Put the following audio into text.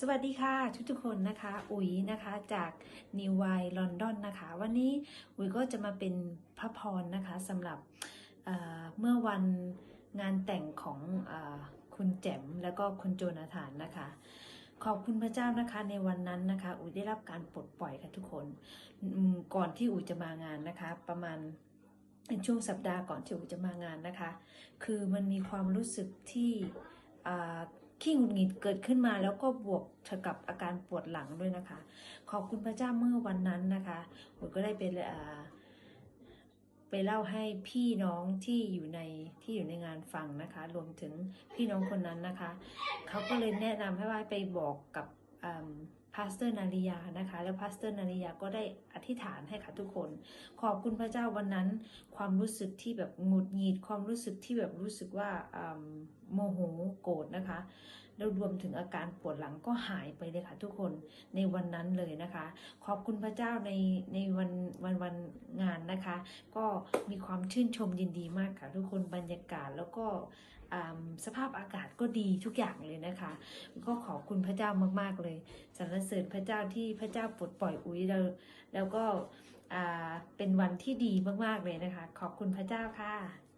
สวัสดีค่ะทุกทุกคนนะคะ อุ๋ยนะคะจากนิวไวลอนดอนนะคะ วันนี้อุ๋ยก็จะมาเป็นพระพรนะคะสำหรับเเมื่อวันงานแต่งของอคุณแจ๋มแล้วก็คุณโจนาธานนะคะ ขอบคุณพระเจ้านะคะในวันนั้นนะคะ อุ๋ยได้รับการปลดปล่อยค่ะทุกคนก่อนที่อุ๋ยจะมางานนะคะ ประมาณช่วงสัปดาห์ก่อนที่อุ๋ยจะมางานนะคะ คือมันมีความรู้สึกที่ ขี้หงุดหงิดเกิดขึ้นมา แล้วก็บวกกับอาการปวดหลังด้วยนะคะ ขอบคุณพระเจ้าเมื่อวันนั้นนะคะผมก็ได้ไปอ่อไปเล่าให้พี่น้องที่อยู่ในที่อยู่ในงานฟังนะคะ รวมถึงพี่น้องคนนั้นนะคะ เขาก็เลยแนะนำให้ว่าไปบอกกับ พาสเตอร์นาริยานะคะ แล้วพาสเตอร์นาริยาก็ได้อธิษฐานให้ค่ะทุกคน ขอบคุณพระเจ้าวันนั้น ความรู้สึกที่แบบหงุดหงิดความรู้สึกที่แบบรู้สึกว่าอืมโมโหโกรธนะคะแล้วรวมถึงอาการปวดหลังก็หายไปเลยค่ะทุกคนในวันนั้นเลยนะคะ ขอบคุณพระเจ้าในในวันวันวันงานนะคะ ก็มีความชื่นชมยินดีมากค่ะทุกคนบรรยากาศแล้วก็อ่าสภาพอากาศก็ดีทุกอย่างเลยนะคะ ก็ขอบคุณพระเจ้ามากๆเลยสรรเสริญพระเจ้าที่พระเจ้าปลดปล่อยอุ้ยแล้วแล้วก็เป็นวันที่ดีมากๆเลยนะคะ ขอบคุณพระเจ้าค่ะ